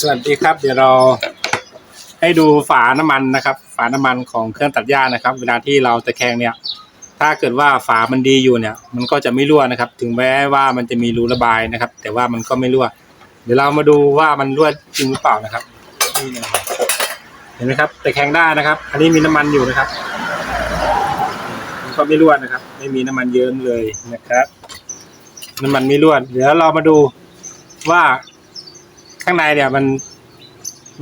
สวัสดีครับ เดี๋ยวเราให้ดูฝาน้ำมันนะครับ ฝาน้ำมันของเครื่องตัดหญ้านะครับ เวลาที่เราตะแคงเนี่ย ถ้าเกิดว่าฝามันดีอยู่เนี่ย มันก็จะไม่รั่วนะครับ ถึงแม้ว่ามันจะมีรูระบายนะครับ แต่ว่ามันก็ไม่รั่ว เดี๋ยวเรามาดูว่ามันรั่วจริงหรือเปล่านะครับนี่นะครับเห็นไหมครับตะแคงได้นะครับ อันนี้มีน้ำมันอยู่นะครับมันก็ไม่รั่วนะครับ ไม่มีน้ำมันเยิ้มเลยนะครับ น้ำมันไม่รั่วเดี๋ยวเรามาดูว่า ข้างในเนี่ยมัน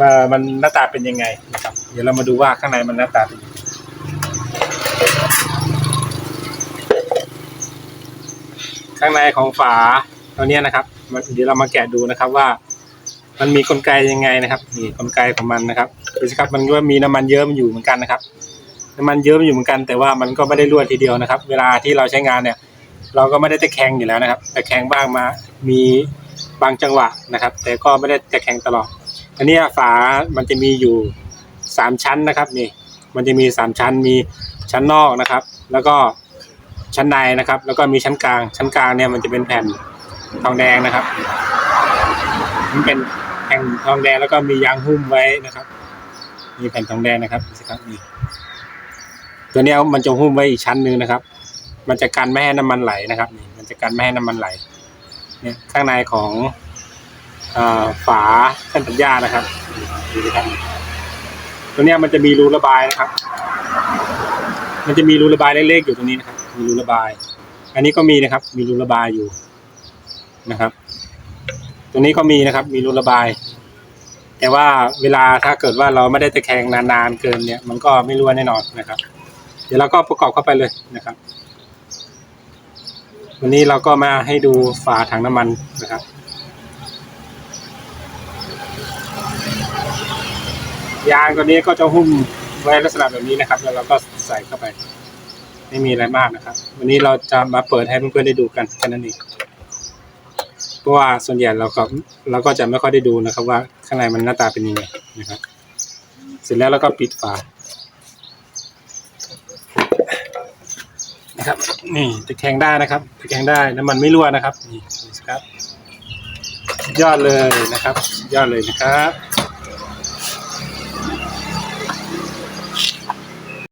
มามันหน้าตาเป็นยังไงนะครับ เดี๋ยวเรามาดูว่าข้างในมันหน้าตาเป็นยังไงข้างในของฝาตัวเนี้ยนะครับเดี๋ยวเรามาแกะดูนะครับว่า มันมีกลไกยังไงนะครับนี่กลไกของมันนะครับดูสิครับมันก็มีน้ำมันเยิ้มอยู่เหมือนกันนะครับ น้ำมันเยิ้มอยู่เหมือนกันแต่ว่ามันก็ไม่ได้รั่วทีเดียวนะครับ เวลาที่เราใช้งานเนี่ย เราก็ไม่ได้ตะแคงอยู่แล้วนะครับตะแคงบ้างมา มีบางจังหวะนะครับ แต่ก็ไม่ได้ตะแคงตลอดอันนี้ฝามันจะมีอยู่สามชั้นนะครับนี่มันจะมีสามชั้นมีชั้นนอกนะครับ แล้วก็ชั้นในนะครับ แล้วก็มีชั้นกลาง ชั้นกลางเนี่ยมันจะเป็นแผ่นทองแดงนะครับ มันเป็นแผ่นทองแดงแล้วก็มียางหุ้มไว้นะครับ มีแผ่นทองแดงนะครับสิครับนี่ตัวนี้มันจะหุ้มไว้อีกชั้นหนึ่งนะครับ มันจะกันไม่ให้น้ำมันไหลนะครับนี่มันจะกันไม่ให้น้ำมันไหล เนี่ยข้างในของอฝาเครื่องตัดหญ้านะครับดูดิครับ ตัวเนี้ยมันจะมีรูระบายนะครับ มันจะมีรูระบายเล็กๆอยู่ตรงนี้นะครับ มีรูระบาย อันนี้ก็มีนะครับ มีรูระบายอยู่นะครับตรงนี้ก็มีนะครับ มีรูระบาย แต่ว่าเวลาถ้าเกิดว่าเราไม่ได้ตะแคงนานๆเกินเนี่ย มันก็ไม่รั่วแน่นอนนะครับ เดี๋ยวเราก็ประกอบเข้าไปเลยนะครับ วันนี้เราก็มาให้ดูฝาถังน้ำมันนะครับ ยางตัวนี้ก็จะหุ้มไว้ลักษณะแบบนี้นะครับ แล้วเราก็ใส่เข้าไป ไม่มีอะไรมากนะครับ วันนี้เราจะมาเปิดให้เพื่อนๆได้ดูกันแค่นั้นเองเพราะว่าส่วนใหญ่เราก็เราก็จะไม่ค่อยได้ดูนะครับ ว่าข้างในมันหน้าตาเป็นยังไงนะครับ เสร็จแล้วเราก็ปิดฝา นะครับ นี่ตะแคงได้นะครับตะแคงได้น้ำมันไม่รั่วนะครับ นี่ดูสิครับสุดยอดเลยนะครับ ยอดเลยนะครับ